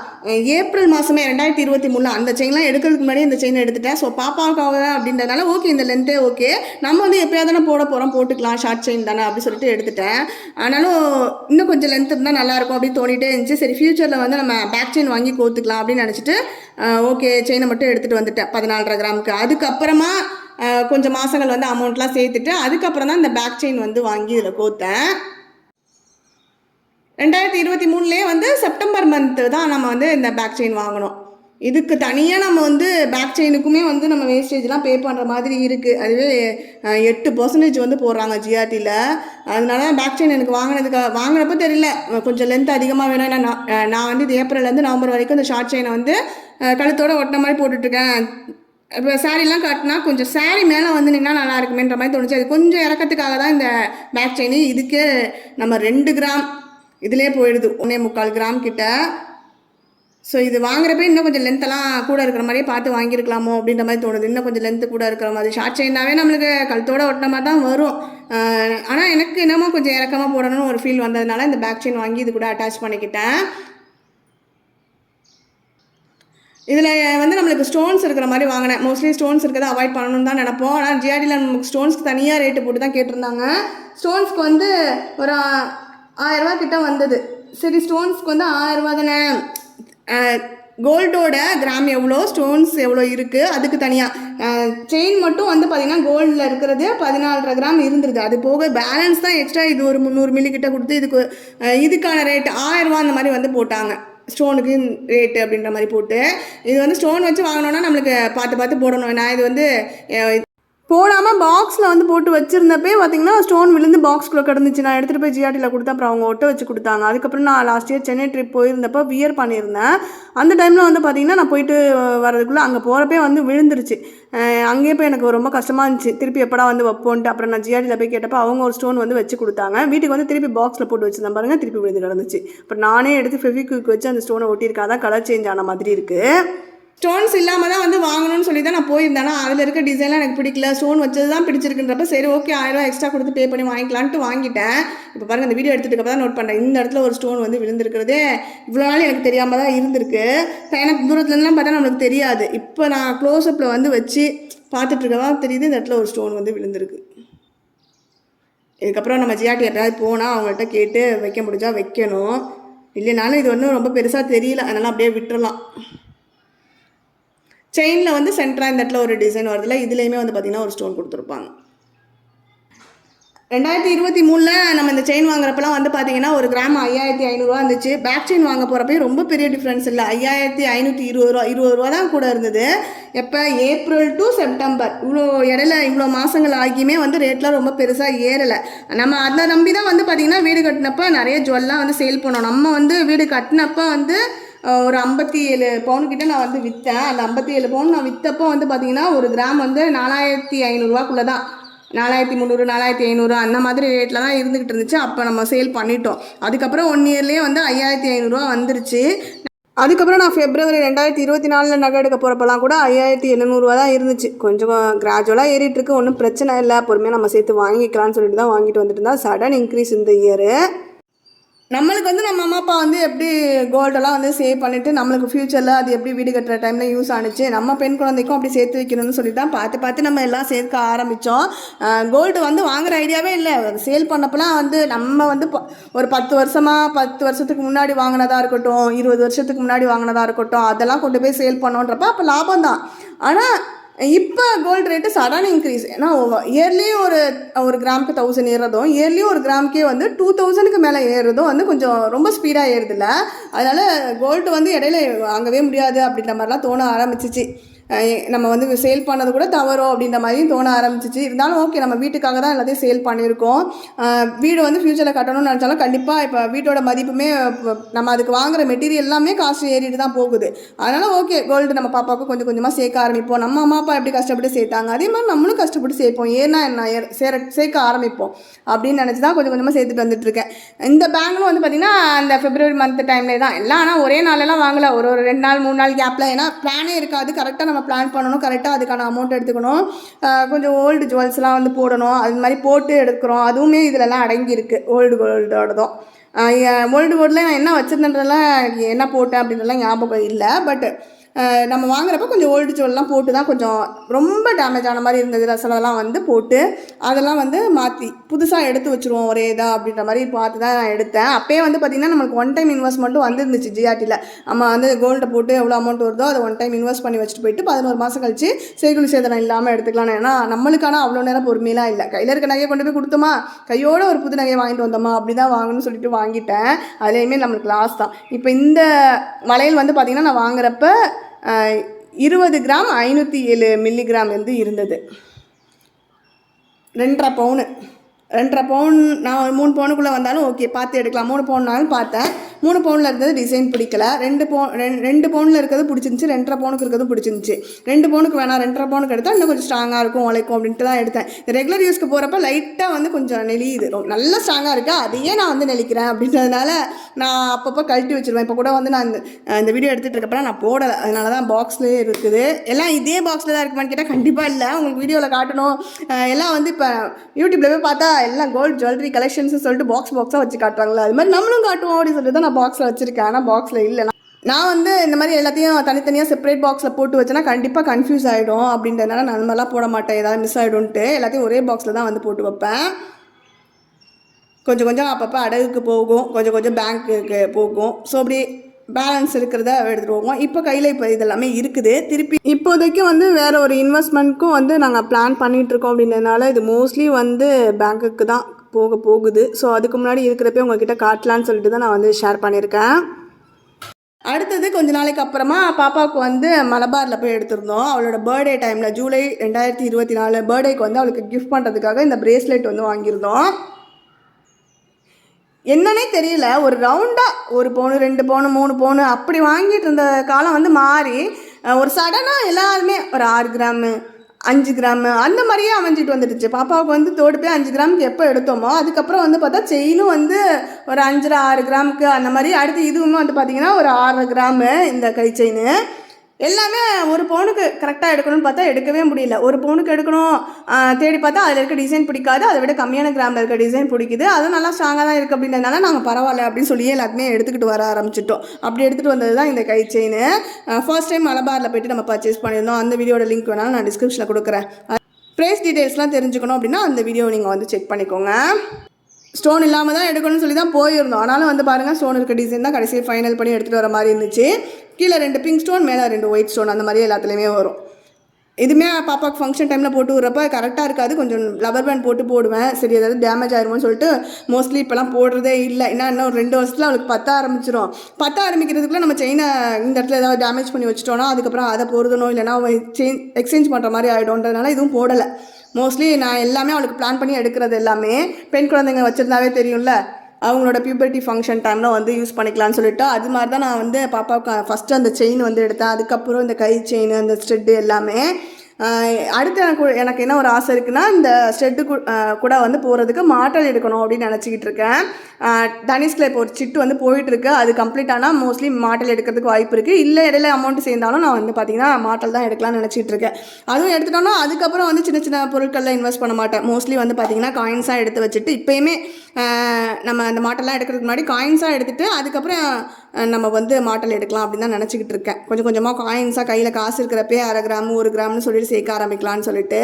S1: ஏப்ரல் மாதமே ரெண்டாயிரத்தி இருபத்தி மூணில் அந்த செயின்லாம் எடுக்கிறதுக்கு முன்னாடி இந்த செயின் எடுத்துட்டேன். ஸோ பாப்பாவுக்காக தான் அப்படின்றதுனால ஓகே இந்த லென்த்தே ஓகே நம்ம வந்து எப்போயாவது தானே போட போகிறோம் போட்டுக்கலாம் ஷார்ட் செயின் தானே அப்படின்னு சொல்லிட்டு எடுத்துட்டேன். ஆனாலும் இன்னும் கொஞ்சம் லென்த் இருந்தால் நல்லாயிருக்கும் அப்படின்னு தோணிட்டே இருந்துச்சு. சரி ஃப்யூச்சரில் வந்து நம்ம பேக் செயின் வாங்கி கோத்துக்கலாம் அப்படின்னு நினச்சிட்டு ஓகே செயினை மட்டும் எடுத்துகிட்டு வந்துட்டேன் பதினாலரை கிராமுக்கு. அதுக்கப்புறமா கொஞ்சம் மாதங்கள் வந்து அமௌண்ட்லாம் சேர்த்துட்டு அதுக்கப்புறம் தான் இந்த பேக் செயின் வந்து வாங்கி இதில் கோத்தேன். ரெண்டாயிரத்தி இருபத்தி மூணுலேயே வந்து செப்டம்பர் மந்த்து தான் நம்ம வந்து இந்த பேக் செயின் வாங்கினோம் இதுக்கு தனியாக நம்ம வந்து பேக் செயினுக்குமே வந்து நம்ம வேஸ்டேஜ்லாம் பே பண்ணுற மாதிரி இருக்குது அதுவே எட்டு பர்சன்டேஜ் வந்து போடுறாங்க ஜிஆர்டியில் அதனால பேக் செயின் எனக்கு வாங்கினதுக்கு வாங்கினப்போ தெரியல. கொஞ்சம் லென்த் அதிகமாக வேணும். ஏன்னா நான் நான் வந்து இது ஏப்ரல்லேருந்து நவம்பர் வரைக்கும் இந்த ஷார்ட் செயினை வந்து கழுத்தோடு ஒட்டின மாதிரி போட்டுட்ருக்கேன். இப்போ சாரீலாம் காட்டினா கொஞ்சம் சாரீ மேலே வந்து நின்னா நல்லா இருக்குமேன்ற மாதிரி தோணுச்சு. அது கொஞ்சம் இறக்கத்துக்காக தான் இந்த பேக் செயின் இதுக்கே நம்ம ரெண்டு கிராம் இதிலே போயிடுது. ஒன்றே முக்கால் கிராம் கிட்ட. ஸோ இது வாங்குறப்ப இன்னும் கொஞ்சம் லென்த்தெல்லாம் கூட இருக்கிற மாதிரியே பார்த்து வாங்கியிருக்கலாமோ அப்படின்ற மாதிரி தோணுது. இன்னும் கொஞ்சம் லென்த்து கூட இருக்கிற மாதிரி. ஷார்ட் செயின்னாவே நம்மளுக்கு கழுத்தோட ஒட்டின மாதிரி தான் வரும். ஆனால் எனக்கு என்னமோ கொஞ்சம் இறக்கமாக போடணும்னு ஒரு ஃபீல் வந்ததுனால இந்த பேக் செயின் வாங்கி இது கூட அட்டாச் பண்ணிக்கிட்டேன். இதில் வந்து நம்மளுக்கு ஸ்டோன்ஸ் இருக்கிற மாதிரி வாங்கினேன். மோஸ்ட்லி ஸ்டோன்ஸ் இருக்கிறத அவாய்ட் பண்ணணும்னு தான் நினைப்போம். ஆனால் ஜிஆர்டியில் நமக்கு ஸ்டோன்ஸ்க்கு தனியாக ரேட்டு போட்டு தான் கேட்டிருந்தாங்க. ஸ்டோன்ஸ்க்கு வந்து ஒரு ஆயிரரூபா கிட்ட வந்தது. சரி ஸ்டோன்ஸ்க்கு வந்து ஆயிரரூபா தானே? கோல்டோட கிராம் எவ்வளோ? ஸ்டோன்ஸ் எவ்வளோ இருக்குது அதுக்கு தனியாக செயின் மட்டும் வந்து பார்த்திங்கன்னா கோல்டில் இருக்கிறது பதினாலரை கிராம் இருந்துருது அது போக பேலன்ஸ் தான் எக்ஸ்ட்ரா இது ஒரு முந்நூறு மில்லி கிட்ட கொடுத்து இதுக்கு இதுக்கான ரேட் ஆயிரரூவா அந்த மாதிரி வந்து போட்டாங்க. ஸ்டோனுக்கு ரேட்டு அப்படின்ற மாதிரி போட்டு. இது வந்து ஸ்டோன் வச்சு வாங்கினோன்னா நம்மளுக்கு பார்த்து பார்த்து போடணும். நான் இது வந்து போடாமல் பாக்ஸில் வந்து போட்டு வச்சுருந்தப்பே பார்த்தீங்கன்னா ஸ்டோன் விழுந்து பாக்ஸ்குள்ளே கிடந்துச்சு. நான் எடுத்துகிட்டு போய் ஜிஆர்டியில் கொடுத்தேன். அப்புறம் அவங்க ஒட்ட வச்சு கொடுத்தாங்க. அதுக்கப்புறம் நான் லாஸ்ட் இயர் சென்னை ட்ரிப் போயிருந்தப்போ வியர் பண்ணியிருந்தேன். அந்த டைமில் வந்து பார்த்தீங்கன்னா நான் போயிட்டு வரதுக்குள்ளே அங்கே போகிறப்பே வந்து விழுந்துருச்சு. அங்கேயே போய் எனக்கு ரொம்ப கஷ்டமாக இருந்துச்சு. திருப்பி எப்படா வந்து வைப்போன்ட்டு. அப்புறம் நான் ஜிஆர்டியில் போய் கேட்டப்போ அவங்க ஒரு ஸ்டோன் வந்து வச்சு கொடுத்தாங்க. வீட்டுக்கு வந்து திருப்பி பாக்ஸில் போட்டு வச்சிருந்தேன் பாருங்கள் திருப்பி விழுந்து கிடந்துச்சு. அப்புறம் நானே எடுத்து ஃபெவிக்விக் வச்சு அந்த ஸ்டோனை ஒட்டியிருக்கேன். கலர் சேஞ்ச் ஆன மாதிரி இருக்குது ஸ்டோன்ஸ் இல்லாமல் தான் வந்து வாங்கணும்னு சொல்லி தான் நான் போயிருந்தேன். ஆனால் அதில் இருக்க டிசைன்லாம் எனக்கு பிடிக்கல. ஸ்டோன் வச்சது தான் பிடிச்சிருக்குன்றப்ப சரி ஓகே ஆயிரம் எக்ஸ்ட்ரா கொடுத்து பே பண்ணி வாங்கிக்கலான்ட்டு வாங்கிட்டேன். இப்போ பாருங்க இந்த வீடியோ எடுத்துட்டு தான் நோட் பண்ணுறேன் இந்த இடத்துல ஒரு ஸ்டோன் வந்து விழுந்திருக்கிறதே இவ்வளோ நாள் எனக்கு தெரியாமல் தான் இருந்திருக்கு. எனக்கு தூரத்துலலாம் பார்த்தா நம்மளுக்கு தெரியாது. இப்போ நான் க்ளோஸ்அப்பில் வந்து வச்சு பார்த்துட்ருக்கதா தெரியுது இந்த இடத்துல ஒரு ஸ்டோன் வந்து விழுந்திருக்கு. இதுக்கப்புறம் நம்ம ஜிஆர்டி யாராவது போனால் அவங்கள்ட்ட கேட்டு வைக்க முடிஞ்சால் வைக்கணும். இல்லைனாலும் இது ஒன்றும் ரொம்ப பெருசாக தெரியல. அதனால் அப்படியே விட்டுறலாம். செயினில் வந்து சென்டராக இந்த இடத்துல ஒரு டிசைன் வருதுல இதுலேயுமே வந்து பார்த்திங்கன்னா ஒரு ஸ்டோன் கொடுத்துருப்பாங்க. ரெண்டாயிரத்தி இருபத்தி மூணில் நம்ம இந்த செயின் வாங்குறப்பலாம் வந்து பார்த்தீங்கன்னா ஒரு கிராம் ஐயாயிரத்தி ஐநூறுரூவா இருந்துச்சு. பேக் செயின் வாங்க போகிறப்ப ரொம்ப பெரிய டிஃப்ரென்ஸ் இல்லை. ஐயாயிரத்தி ஐநூற்றி இருபது ரூபா இருபது ரூபா தான் கூட இருந்தது. எப்போ? ஏப்ரல் டு செப்டம்பர் இவ்வளோ இடையில இவ்வளோ மாதங்கள் ஆகியுமே வந்து ரேட்லாம் ரொம்ப பெருசாக ஏறலை. நம்ம அதை நம்பி தான் வந்து பார்த்திங்கன்னா வீடு கட்டினப்போ நிறைய ஜுவல்லாம் வந்து சேல் பண்ணோம். நம்ம வந்து வீடு கட்டினப்போ வந்து ஒரு ஐம்பத்தி ஏழு பவுன் கிட்ட நான் வந்து விற்றேன் அந்த ஐம்பத்தி ஏழு பவுன் நான் விற்றப்போ வந்து பார்த்தீங்கன்னா ஒரு கிராம் வந்து நாலாயிரத்தி ஐநூறுரூவாக்குள்ளே தான் நாலாயிரத்தி முந்நூறு நாலாயிரத்தி ஐநூறு அந்த மாதிரி ரேட்டில் தான் இருந்துக்கிட்டு இருந்துச்சு. அப்போ நம்ம சேல் பண்ணிட்டோம். அதுக்கப்புறம் ஒன் இயர்லேயே வந்து ஐயாயிரத்தி ஐநூறுரூவா வந்துருச்சு. அதுக்கப்புறம் நான் ஃபெப்ரவரி ரெண்டாயிரத்தி இருபத்தி நாலில் நகை எடுக்க போகிறப்பெல்லாம் கூட ஐயாயிரத்தி எழுநூறுவா தான் இருந்துச்சு. கொஞ்சம் கிராஜுவலாக ஏறிட்டுருக்கு ஒன்றும் பிரச்சனை இல்லை. பொறுமையாக நம்ம சேர்த்து வாங்கிக்கலாம்னு சொல்லிட்டு தான் வாங்கிட்டு வந்துட்டு இருந்தால் சடன் இன்க்ரீஸ் இந்த இயரு நம்மளுக்கு வந்து நம்ம அம்மா அப்பா வந்து எப்படி கோல்டெல்லாம் வந்து சேவ் பண்ணிவிட்டு நம்மளுக்கு ஃப்யூச்சரில் அது எப்படி வீடு கட்டுற டைமில் யூஸ் ஆனுச்சு நம்ம பெண் குழந்தைக்கும் அப்படி சேர்த்து வைக்கணும்னு சொல்லி தான் பார்த்து பார்த்து நம்ம எல்லாம் சேர்க்க ஆரம்பித்தோம் கோல்டு வந்து வாங்குகிற ஐடியாவே இல்லை. சேல் பண்ணப்பெல்லாம் வந்து நம்ம வந்து ஒரு பத்து வருஷமாக பத்து வருஷத்துக்கு முன்னாடி வாங்கினதாக இருக்கட்டும் இருபது வருஷத்துக்கு முன்னாடி வாங்கினதா இருக்கட்டும் அதெல்லாம் கொண்டு போய் சேல் பண்ணோன்றப்ப அப்போ லாபம் தான். ஆனால் இப்போ கோல்டு ரேட்டு சடன் இன்க்ரீஸ் ஏன்னா இயர்லி ஒரு ஒரு கிராமுக்கு தௌசண்ட் ஏறுறதும் இயர்லி ஒரு கிராமுக்கே வந்து டூ தௌசண்ட்க்கு மேலே ஏறுறதும் வந்து கொஞ்சம் ரொம்ப ஸ்பீடாக ஏறுதில்ல. அதனால் கோல்டு வந்து இடையில வாங்கவே முடியாது அப்படின்ற மாதிரிலாம் தோண ஆரம்பிச்சிச்சு. நம்ம வந்து சேல் பண்ணது கூட தவறோ அப்படின்ற மாதிரியும் தோண ஆரம்பிச்சிச்சு. இருந்தாலும் ஓகே நம்ம வீட்டுக்காக தான் எல்லாத்தையும் சேல் பண்ணியிருக்கோம். வீடு வந்து ஃப்யூச்சரில் கட்டணும்னு நினச்சாலும் கண்டிப்பாக இப்போ வீட்டோட மதிப்புமே நம்ம அதுக்கு வாங்குற மெட்டீரியல் எல்லாமே காசு ஏறிட்டு தான் போகுது. அதனால் ஓகே கோல்டு நம்ம பாப்பாவுக்கு கொஞ்சம் கொஞ்சமாக சேர்க்க ஆரம்பிப்போம். நம்ம அம்மா அப்பா எப்படி கஷ்டப்பட்டு சேர்த்தாங்க? அதே மாதிரி நம்மளும் கஷ்டப்பட்டு சேர்ப்போம். ஏன்னா என்ன? ஏற- சேர சேர்க்க ஆரம்பிப்போம். அப்படின்னு நினச்சி தான் கொஞ்சம் கொஞ்சமாக சேர்த்துட்டு வந்துட்டுருக்கேன். இந்த பேங்கும் வந்து பார்த்திங்கன்னா அந்த பிப்ரவரி மந்த் டைம்லேயே தான். எல்லாம் ஆனால் ஒரே நாளெல்லாம் வாங்கல. ஒரு ஒரு ரெண்டு நாள் மூணு நாள் கேப்பில் ஏன்னா பிளானே இருக்காது. கரெக்டாக நம்ம பிளான் பண்ணணும். கரெக்டாக அதுக்கான அமௌண்ட் எடுத்துக்கணும். கொஞ்சம் ஓல்டு ஜுவல்ஸ்லாம் வந்து போடணும். அது மாதிரி போட்டு எடுக்கிறோம். அதுவுமே இதிலலாம் அடங்கியிருக்கு. ஓல்டு கோல்டோடதும் ஓல்டு கோல்டில் நான் என்ன வச்சுருந்தேன்றதெல்லாம் என்ன போட்டேன் அப்படின்றலாம் ஞாபகம் இல்லை. பட் நம்ம வாங்குறப்ப கொஞ்சம் ஓல்டு ஜுவல்லாம் போட்டு தான் கொஞ்சம் ரொம்ப டேமேஜ் ஆன மாதிரி இருந்தது. ரசலெல்லாம் வந்து போட்டு அதெல்லாம் வந்து மாற்றி புதுசாக எடுத்து வச்சுருவோம். ஒரே இதாக அப்படின்ற மாதிரி பார்த்து தான் நான் எடுத்தேன். அப்போயே வந்து பார்த்திங்கன்னா நம்மளுக்கு ஒன் டைம் இன்வெஸ்ட்மெண்ட்டும் வந்துருந்துச்சு ஜிஆர்டியில் நம்ம வந்து கோல்டை போட்டு எவ்வளோ அமௌண்ட் வருதோ அதை ஒன் டைம் இன்வெஸ்ட் பண்ணி வச்சுட்டு போயிட்டு பதினோரு மாதம் கழிச்சு செய்குலி சேதனம் இல்லாமல் எடுத்துக்கலாம் ஏன்னா நம்மளுக்கான அவ்வளோ நேரம் பொறுமையெல்லாம் இல்லை. கையில் இருக்க நகையை கொண்டு போய் கொடுத்தோமா? கையோட ஒரு புது நகையை வாங்கிட்டு வந்தோமா? அப்படி தான் வாங்கணும்னு சொல்லிட்டு வாங்கிட்டேன். அதுலேயுமே நம்மளுக்கு லாஸ் தான். இப்போ இந்த வளையல் வந்து பார்த்திங்கன்னா நான் வாங்குறப்ப இருபது கிராம் ஐநூற்றி ஏழு மில்லிகிராம் வந்து இருந்தது. ரெண்டரை பவுனு. ரெண்டரை பவுன் நான் ஒரு மூணு பவுனுக்குள்ளே வந்தாலும் ஓகே பார்த்து எடுக்கலாம். மூணு பவுன்னாலும் பார்த்தேன். மூணு பவுனில் இருந்தது டிசைன் பிடிக்கல. ரெண்டு பவுன் ரெண்டு ரெண்டு பவுனில் இருக்கிறது பிடிச்சிருந்துச்சி. ரெண்டரை பவுனுக்கு இருக்கிறது பிடிச்சிருந்துச்சி. ரெண்டு பவுனுக்கு வேணாம் ரெண்டரை பவுனுக்கு எடுத்தால் இன்னும் கொஞ்சம் ஸ்ட்ராங்காக இருக்கும் உழைக்கும் அப்படின்ட்டு தான் எடுத்தேன். ரெகுலர் யூஸ்க்கு போகிறப்ப லைட்டாக வந்து கொஞ்சம் நெளியுது. ரொம்ப நல்லா ஸ்ட்ராங்காக இருக்கா. அதையே நான் வந்து நெளிக்கிறேன் அப்படின்றதுனால நான் அப்பப்போ கழட்டி வச்சிருவேன். இப்போ கூட வந்து நான் இந்த வீடியோ எடுத்துகிட்டு இருக்கப்பறம் நான் போடலை. அதனால தான் பாக்ஸ்லேயே இருக்குது. எல்லாம் இதே பாக்ஸில் தான் இருக்குமான்னு கேட்டால் கண்டிப்பாக இல்லை. உங்களுக்கு வீடியோவில் காட்டணும். எல்லாம் வந்து இப்போ யூடியூப்ல போய் பார்த்தா எல்லாம் கோல்டு ஜுவல்லரி கலெக்ஷன்ஸ் சொல்லிட்டு பாக்ஸ் பாக்ஸாக வச்சு காட்டுறாங்களா அது மாதிரி நம்மளும் காட்டுவோம் அப்படின்னு சொல்லிட்டு தான் நான் பாக்ஸில் வச்சுருக்கேன். ஆனால் பாக்ஸில் இல்லை நான் வந்து இந்த மாதிரி எல்லாத்தையும் தனித்தனியாக செப்பரேட் பாக்ஸில் போட்டு வச்சேன்னா கண்டிப்பாக கன்ஃபியூஸ் ஆகிடும் அப்படின்றதுனால நான் அந்த மாதிரிலாம் போட மாட்டேன். ஏதாவது மிஸ் ஆகிடும்ன்ட்டு எல்லாத்தையும் ஒரே பாக்ஸில் தான் வந்து போட்டு வைப்பேன். கொஞ்சம் கொஞ்சம் அப்பப்போ அடகுக்கு போகும். கொஞ்சம் கொஞ்சம் பேங்க்குக்கு போகும். ஸோ அப்படி பேலன்ஸ் இருக்கிறத எடுத்துகிட்டு போவோம். இப்போ கையில் இப்போ இதெல்லாமே இருக்குது. திருப்பி இப்போதைக்கு வந்து வேறு ஒரு இன்வெஸ்ட்மெண்ட்க்கும் வந்து நாங்கள் பிளான் பண்ணிகிட்ருக்கோம் அப்படின்றதுனால இது மோஸ்ட்லி வந்து பேங்க்குக்கு தான். போக போகுது. ஸோ அதுக்கு முன்னாடி இருக்கிறப்ப உங்ககிட்ட காட்டலான்னு சொல்லிட்டு தான் நான் வந்து ஷேர் பண்ணியிருக்கேன். அடுத்தது கொஞ்ச நாளைக்கு அப்புறமா பாப்பாவுக்கு வந்து மலபாரில் போய் எடுத்திருந்தோம். அவளோட பர்த்டே டைமில் ஜூலை ரெண்டாயிரத்தி இருபத்தி நாலு பர்த்டேக்கு வந்து அவளுக்கு கிஃப்ட் பண்ணுறதுக்காக இந்த பிரேஸ்லெட் வந்து வாங்கியிருந்தோம். என்னன்னே தெரியல. ஒரு ரவுண்டாக ஒரு பவுனு ரெண்டு பவுனு மூணு பவுனு அப்படி வாங்கிட்டு இருந்த காலம் வந்து மாறி ஒரு சடனாக எல்லாருமே ஒரு ஆறு கிராமு அஞ்சு கிராமு. அந்த மாதிரியே அமைஞ்சிட்டு வந்துடுச்சு. பாப்பாவுக்கு வந்து தோடு போய் அஞ்சு கிராமுக்கு எப்போ எடுத்தோமோ அதுக்கப்புறம் வந்து பார்த்தா செயினும் வந்து ஒரு அஞ்சரை ஆறு கிராமுக்கு அந்த மாதிரி. அடுத்து இதுவுமே வந்து பார்த்திங்கன்னா ஒரு ஆறு கிராமு இந்த கை செயின். எல்லாமே ஒரு பவுனுக்கு கரெக்டாக எடுக்கணும்னு பார்த்தா எடுக்கவே முடியல. ஒரு பவுனுக்கு எடுக்கணும் தேடி பார்த்தா அதில் இருக்க டிசைன் பிடிக்காது. அதை விட கம்மியான கிராமில் இருக்க டிசைன் பிடிக்குது. அதுவும் நல்லா ஸ்ட்ராங்காக தான் இருக்குது அப்படின்றதுனால நாங்கள் பரவாயில்ல அப்படின்னு சொல்லி எல்லாத்தையுமே எடுத்துக்கிட்டு வர ஆரம்பிச்சிட்டோம். அப்படி எடுத்துகிட்டு வந்தது தான் இந்த கை செயின் ஃபர்ஸ்ட் டைம் மலபாரில் போயிட்டு நம்ம பர்ச்சேஸ் பண்ணியிருந்தோம். அந்த வீடியோட லிங்க் வேணாலும் நான் டிஸ்கிரிப்ஷனில் கொடுக்குறேன். ப்ரைஸ் டீட்டெயில்ஸ்லாம் தெரிஞ்சுக்கணும் அப்படின்னா அந்த வீடியோ நீங்கள் வந்து செக் பண்ணிக்கோங்க. ஸ்டோன் இல்லாமல் தான் எடுக்கணும்னு சொல்லி தான் போயிருந்தோம். ஆனாலும் வந்து பாருங்கள் ஸ்டோன் இருக்க டிசைன் தான் கடைசியில் ஃபைனல் பண்ணி எடுத்துகிட்டு வர மாதிரி இருந்துச்சு. கீழே ரெண்டு பிங்க் ஸ்டோன் மேலே ரெண்டு ஒயிட் ஸ்டோன் அந்த மாதிரி எல்லாத்துலேயுமே வரும். இதுவுமே பாப்பாவுக்கு ஃபங்க்ஷன் டைமில் போட்டு விட்றப்ப கரெக்டாக இருக்காது. கொஞ்சம் லவர் பேண்ட் போட்டு போடுவேன். சரி ஏதாவது டேமேஜ் ஆயிருமோன்னு சொல்லிட்டு மோஸ்ட்லி இப்போலாம் போடுறதே இல்லை. ஏன்னா இன்னும் ஒரு ரெண்டு வருஷத்தில் அவளுக்கு பத்த ஆரம்பிச்சிடும் பத்த ஆரம்பிக்கிறதுக்குள்ளே நம்ம செயினை இந்த இடத்துல ஏதாவது டேமேஜ் பண்ணி வச்சிட்டோம்னா அதுக்கப்புறம் அதை போடுதணும் இல்லைனா சேஞ்ச் எக்ஸ்சேஞ்ச் பண்ணுற மாதிரி ஆகிடும்ன்றதுனால இதுவும் போடலை. மோஸ்ட்லி நான் எல்லாமே அவளுக்கு பிளான் பண்ணி எடுக்கிறது எல்லாமே பெண் குழந்தைங்க வச்சுருந்தாவே தெரியும்ல. அவங்களோட பியூபர்ட்டி ஃபங்க்ஷன் டைமில் வந்து யூஸ் பண்ணிக்கலாம்னு சொல்லிட்டு அது மாதிரி தான் நான் வந்து பாப்பாவுக்கு ஃபஸ்ட்டு அந்த செயின் வந்து எடுத்தேன். அதுக்கப்புறம் இந்த கை செயின் அந்த ஸ்ட்ரெட்டு எல்லாமே அடுத்து எனக்கு எனக்கு என்ன ஒரு ஆசை இருக்குன்னா இந்த ஸ்டெட்டு கூட வந்து போகிறதுக்கு மாட்டல் எடுக்கணும் அப்படின்னு நினச்சிக்கிட்டு இருக்கேன். தனிஷ்கில் இப்போ ஒரு சிட்டு வந்து போயிட்டுருக்கு அது கம்ப்ளீட் ஆனால் மோஸ்ட்லி மாட்டல் எடுக்கிறதுக்கு வாய்ப்பு இருக்குது இல்லை இடையில அமௌண்ட் சேர்ந்தாலும் நான் வந்து பார்த்திங்கன்னா மாட்டல் தான் எடுக்கலாம்னு நினச்சிட்டு இருக்கேன். அதுவும் எடுத்துட்டோம்னா அதுக்கப்புறம் வந்து சின்ன சின்ன பொருட்களில் இன்வெஸ்ட் பண்ண மாட்டேன். மோஸ்ட்லி வந்து பார்த்திங்கன்னா காயின்ஸாக எடுத்து வச்சுட்டு இப்போயுமே நம்ம அந்த மாட்டெல்லாம் எடுக்கிறதுக்கு முன்னாடி காயின்ஸாக எடுத்துட்டு அதுக்கப்புறம் நம்ம வந்து மாட்டல் எடுக்கலாம் அப்படின்னு தான் நினச்சிக்கிட்டு இருக்கேன். கொஞ்சம் கொஞ்சமாக காயின்ஸாக கையில் காசு இருக்கிறப்பே அரை கிராம் ஒரு கிராம்னு சொல்லிட்டு சேர்க்க ஆரம்பிக்கலாம்னு சொல்லிட்டு.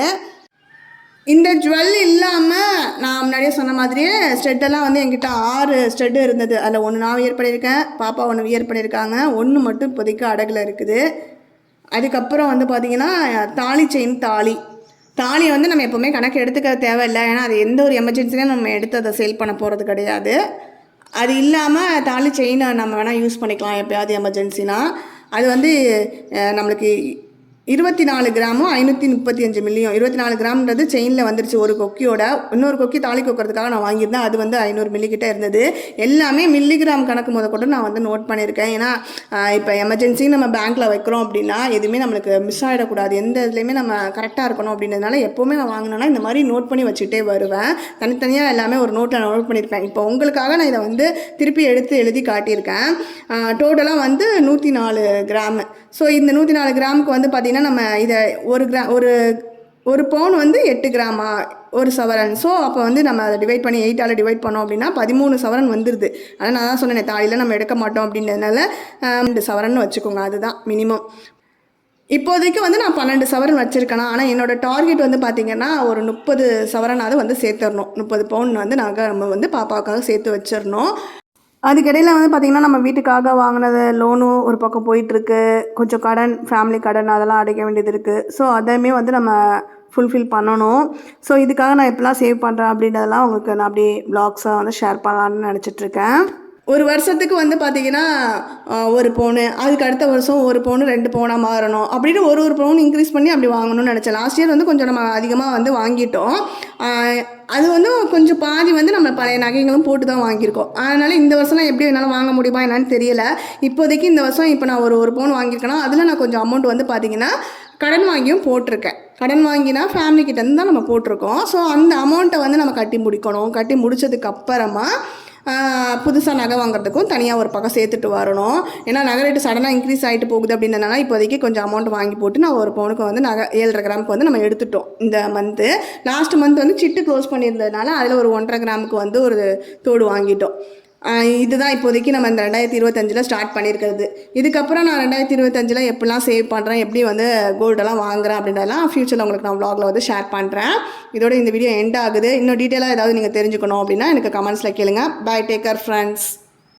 S1: இந்த ஜுவல் இல்லாமல் நான் முன்னாடியே சொன்ன மாதிரியே ஸ்டெட்டெல்லாம் வந்து என்கிட்ட ஆறு ஸ்டெட்டு இருந்தது. அதில் ஒன்று நான் வியர் பண்ணியிருக்கேன் பாப்பா ஒன்று வியர் பண்ணியிருக்காங்க. ஒன்று மட்டும் இப்போதைக்கு அடகில் இருக்குது. அதுக்கப்புறம் வந்து பார்த்தீங்கன்னா தாலி செயின் தாலி. தாலி வந்து நம்ம எப்போவுமே கணக்கு எடுத்துக்க தேவையில்லை. ஏன்னா அது எந்த ஒரு எமர்ஜென்சிலையும் நம்ம எடுத்து அதை சேல் பண்ண போகிறது கிடையாது. அது இல்லாமல் தாலி செயினை நம்ம வேணால் யூஸ் பண்ணிக்கலாம் எப்போயாவது எமர்ஜென்சினா அது வந்து நம்மளுக்கு இருபத்தி நாலு கிராமும் ஐநூற்றி முப்பத்தி அஞ்சு மில்லியும் இருபத்தி நாலு கிராம்ன்றது செயினில் வந்துருச்சு. ஒரு கொக்கியோட இன்னொரு கொக்கி தாலி கொக்கிறதுக்காக நான் வாங்கியிருந்தேன். அது வந்து ஐநூறு மில்லி கிட்ட இருந்தது. எல்லாமே மில்லிகிராம் கணக்கு முத கூட நான் வந்து நோட் பண்ணியிருக்கேன். ஏன்னா இப்போ எமர்ஜென்சி நம்ம பேங்க்கில் வைக்கிறோம் அப்படின்னா எதுவுமே நம்மளுக்கு மிஸ் ஆகிடக்கூடாது எந்த இதுலேயுமே நம்ம கரெக்டாக இருக்கணும் அப்படின்றதுனால எப்போவுமே நான் வாங்கினேன்னா இந்த மாதிரி நோட் பண்ணி வச்சுட்டே வருவேன். தனித்தனியாக எல்லாமே ஒரு நோட்டில் நோட் பண்ணியிருப்பேன். இப்போ உங்களுக்காக நான் இதை வந்து திருப்பி எடுத்து எழுதி காட்டியிருக்கேன். டோட்டலாக வந்து நூற்றி நாலு கிராமு. ஸோ இந்த நூற்றி நாலு கிராமுக்கு வந்து பார்த்திங்கன்னா நம்ம இதை ஒரு கிரா ஒரு ஒரு பவுன் வந்து எட்டு கிராமா ஒரு சவரன். ஸோ அப்போ வந்து நம்ம அதை டிவைட் பண்ணி எயிட்டால் டிவைட் பண்ணோம் அப்படின்னா பதிமூணு சவரன் வந்துடுது ஆனால் நான் தான் சொன்னேன் தாலியில் நம்ம எடுக்க மாட்டோம் அப்படின்றதுனால ரெண்டு சவரன் வச்சுக்கோங்க அதுதான் மினிமம் இப்போதைக்கு வந்து நான் பன்னெண்டு சவரன் வச்சுருக்கேன் ஆனால் என்னோட டார்கெட் வந்து பார்த்திங்கன்னா ஒரு முப்பது சவரனாவது வந்து சேர்த்துடணும். முப்பது பவுன் வந்து நாங்கள் நம்ம வந்து பாப்பாவுக்காக சேர்த்து வச்சிடணும். அதுக்கிடையில் வந்து பார்த்திங்கன்னா நம்ம வீட்டுக்காக வாங்கினது லோனும் ஒரு பக்கம் போயிட்டுருக்கு. கொஞ்சம் கடன் ஃபேமிலி கடன் அதெல்லாம் அடைக்க வேண்டியது இருக்குது ஸோ அதையுமே வந்து நம்ம ஃபுல்ஃபில் பண்ணணும். ஸோ இதுக்காக நான் எப்படிலாம் சேவ் பண்ணுறேன் அப்படின்றதெல்லாம் உங்களுக்கு நான் அப்படியே ப்ளாக்ஸாக வந்து ஷேர் பண்ணலான்னு நினச்சிட்ருக்கேன் ஒரு வருஷத்துக்கு வந்து பார்த்தீங்கன்னா ஒரு பவுனு அதுக்கு அடுத்த வருஷம் ஒரு பவுனு ரெண்டு பவுனாக மாறணும் அப்படின்னு ஒரு ஒரு பவுன் இன்க்ரீஸ் பண்ணி அப்படி வாங்கணும்னு நினச்சேன். லாஸ்ட் இயர் வந்து கொஞ்சம் நம்ம அதிகமாக வந்து வாங்கிட்டோம். அது வந்து கொஞ்சம் பாதி வந்து நம்ம பழைய நகைகளும் போட்டு தான் வாங்கியிருக்கோம். அதனால் இந்த வருஷம்லாம் எப்படி என்னால் வாங்க முடியுமா என்னன்னு தெரியல. இப்போதைக்கு இந்த வருஷம் இப்போ நான் ஒரு ஒரு பவுன் வாங்கியிருக்கேன்னா அதில் நான் கொஞ்சம் அமௌண்ட் வந்து பார்த்தீங்கன்னா கடன் வாங்கியும் போட்டிருக்கேன். கடன் வாங்கினா ஃபேமிலி கிட்டேருந்து தான் நம்ம போட்டிருக்கோம். ஸோ அந்த அமௌண்ட்டை வந்து நம்ம கட்டி முடிக்கணும். கட்டி முடிச்சதுக்கு அப்புறமா புதுசாக நகை வாங்குறதுக்கும் தனியாக ஒரு பக்கம் சேர்த்துட்டு வரணும். ஏன்னா நகை ரேட்டு சடனாக இன்க்ரீஸ் ஆகிட்டு போகுது அப்படின்றனால இப்போதைக்கு கொஞ்சம் அமௌண்ட் வாங்கி போட்டு நான் ஒரு பவுனுக்கு வந்து நகை ஏழரை கிராமுக்கு வந்து நம்ம எடுத்துட்டோம் இந்த மந்த்து லாஸ்ட் மந்த் வந்து சிட்டு க்ளோஸ் பண்ணியிருந்ததுனால அதில் ஒரு ஒன்றரை கிராமுக்கு வந்து ஒரு தோடு வாங்கிட்டோம். இதுதான் இப்போதைக்கு நம்ம இந்த ரெண்டாயிரத்தி இருபத்தஞ்சில் ஸ்டார்ட் பண்ணியிருக்கிறது. இதுக்கப்புறம் நான் ரெண்டாயிரத்தி இருபத்தஞ்சில் எப்படிலாம் சேவ் பண்ணுறேன் எப்படி வந்து கோல்டெல்லாம் வாங்குறேன் அப்படின்றதெல்லாம் ஃப்யூச்சரில் உங்களுக்கு நான் வ்ளாகில் வந்து ஷேர் பண்ணுறேன் இதோட இந்த வீடியோ எண்ட் ஆகுது. இன்னும் டீட்டெயிலாக ஏதாவது நீங்கள் தெரிஞ்சுக்கணும் அப்படின்னா எனக்கு கமெண்ட்ஸில் கேளுங்க. By taker friends